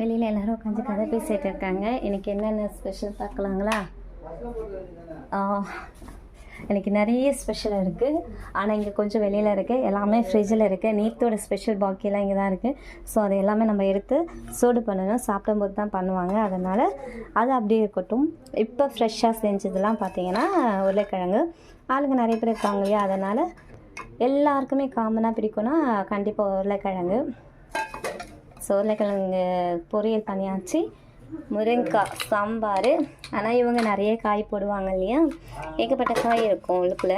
வெளியில் எல்லாரும் உட்காந்து கதை பேசிகிட்டு இருக்காங்க. எனக்கு என்னென்ன ஸ்பெஷல் பார்க்கலாங்களா? எனக்கு நிறைய ஸ்பெஷல் இருக்குது ஆனால் இங்கே கொஞ்சம் வெளியில் இருக்குது எல்லாமே ஃப்ரிட்ஜில் இருக்குது நீத்தோட ஸ்பெஷல் பாக்கியெல்லாம் இங்கே தான் இருக்குது ஸோ அது எல்லாமே நம்ம எடுத்து சூடு பண்ணணும். சாப்பிடும்போது தான் பண்ணுவாங்க. அதனால் அது அப்படியே இருக்கட்டும். இப்போ ஃப்ரெஷ்ஷாக செஞ்சதெல்லாம் பார்த்தீங்கன்னா உருளைக்கிழங்கு. ஆளுங்க நிறைய பேர் இருக்காங்க இல்லையா? அதனால் எல்லாருக்குமே காமனாக பிடிக்கும்னா கண்டிப்பாக உருளைக்கிழங்கு. ஸோ உருளைக்கிழங்கு பொரியல் பண்ணியாச்சு. முருங்கைக்காய் சாம்பார். ஆனால் இவங்க நிறைய காய் போடுவாங்க இல்லையா? ஏகப்பட்ட காய் இருக்கும் உள்ளுக்குள்ள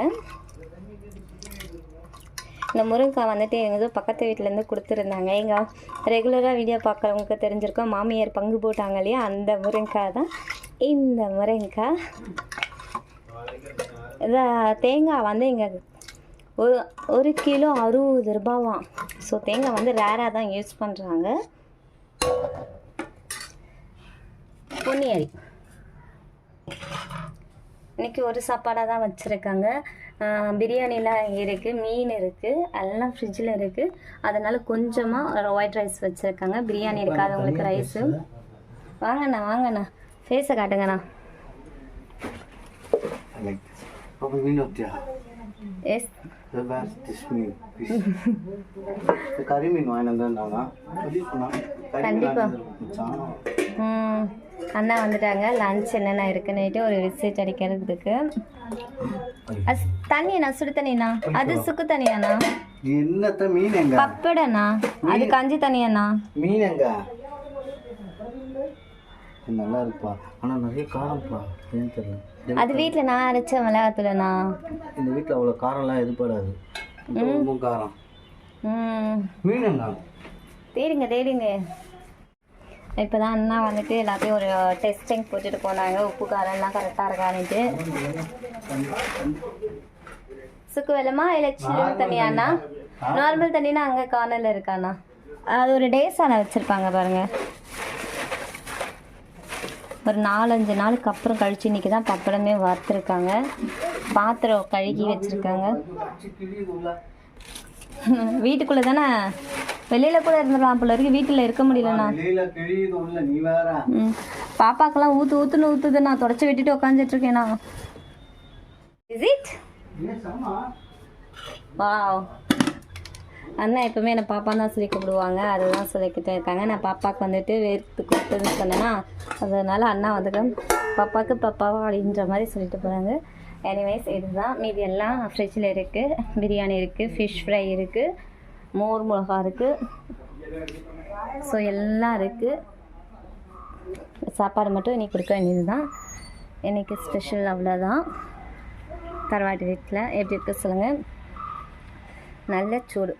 இந்த முருங்கைக்காய் வந்துட்டு எங்க பக்கத்து வீட்டிலேருந்து கொடுத்துருந்தாங்க. எங்கள் ரெகுலராக வீடியோ பார்க்குறவங்களுக்கு தெரிஞ்சிருக்கோம். மாமியார் பங்கு போட்டாங்க இல்லையா? அந்த முருங்கைக்காய் தான். இந்த முருங்கைக்காய் தேங்காய் வந்து இங்கே ஒரு ஒரு கிலோ அறுபது ரூபாவாம். ஸோ தேங்காய் வந்து ரேராக தான் யூஸ் பண்ணுறாங்க பொன்னியரி. இன்னைக்கு ஒரு சாப்பாடாக தான் வச்சுருக்காங்க. பிரியாணிலாம் இருக்குது மீன் இருக்குது எல்லாம் ஃப்ரிட்ஜில் இருக்குது அதனால் கொஞ்சமாக ஒயிட் ரைஸ் வச்சுருக்காங்க. பிரியாணி இருக்காதவங்களுக்கு ரைஸு வாங்கண்ணா வாங்கண்ணா. ஃபேஸை காட்டுங்கண்ணா. Mean of the S mean wine and then now. கண்டிப்பா. ம் அண்ணா வந்துட்டாங்க. லஞ்ச் என்னென்ன இருக்குன்னுட்டு ஒரு விசிட் அடிக்கிறதுக்கு. தண்ணிண்ணா சுடு தண்ணிண்ணா அது சுக்கு தண்ணியாண்ணா என்னத்த மீன் பப்படண்ணா அது கஞ்சி தண்ணியாண்ணா மீன் எங்க? நல்லா இருக்குப்பா. ஆனா நிறைய காரம்ப்பா. ஏன்னு தெரியல. அது வீட்டில் நான் அரைச்ச மிளகாத்தூளண்ணா இந்த வீட்டில் அவ்வளோ காரம்லாம் எதிர்படாது ரொம்ப காரம். ம். மீன் தேடுங்க தேடுங்க. இப்போ தான் அண்ணா வந்துட்டு எல்லாத்தையும் ஒரு டெஸ்டிங் போட்டுட்டு போனாங்க. உப்பு காரம்லாம் கரெக்டாக இருக்கான்னுட்டு. சுக்கு வெள்ளமா இல்லை சில்லு தண்ணியாண்ணா நார்மல் தண்ணினா அங்கே கார்னரில் இருக்காண்ணா. அது ஒரு டேஸான வச்சுருப்பாங்க பாருங்க. ஒரு நாலஞ்சு நாளுக்கு அப்புறம் கழிச்சு இன்னைக்கு தான் பப்படமே வறுத்துருக்காங்க. பாத்திரம் கழுகி வச்சுருக்காங்க. வீட்டுக்குள்ளே தானே வெளியில் கூட இருந்துடலாம் போல இருக்கு. வீட்டில் இருக்க முடியலண்ணா. பாப்பாக்கெல்லாம் ஊற்று ஊற்றுன்னு ஊற்றுது நான் தொடச்சி விட்டுட்டு உட்காந்துட்டு இருக்கேனா? இஸ் இட் வாவ் அண்ணா எப்பவுமே என்னை பாப்பா தான் சொல்லி கூப்பிடுவாங்க. அதுதான் சொல்லிக்கிட்டே இருக்காங்க. நான் பாப்பாவுக்கு வந்துட்டு வேர்த்து கொடுத்ததுன்னு சொன்னேன்னா அதனால அண்ணா வந்துட்டு பாப்பாவுக்கு பாப்பாவா அப்படின்ற மாதிரி சொல்லிட்டு போகிறாங்க எனிவைஸ் இதுதான். மீதி எல்லாம் ஃப்ரிட்ஜில் இருக்குது பிரியாணி இருக்குது ஃபிஷ் ஃப்ரை இருக்குது மோர் மிளகா இருக்குது ஸோ எல்லாம் இருக்குது சாப்பாடு மட்டும் இன்றைக்கி கொடுக்க வேண்டியது தான் இன்றைக்கி ஸ்பெஷல் அவ்வளோதான் தரவாட்டு வீட்டில் எப்படி இருக்கு சொல்லுங்கள் நல்ல சூடு.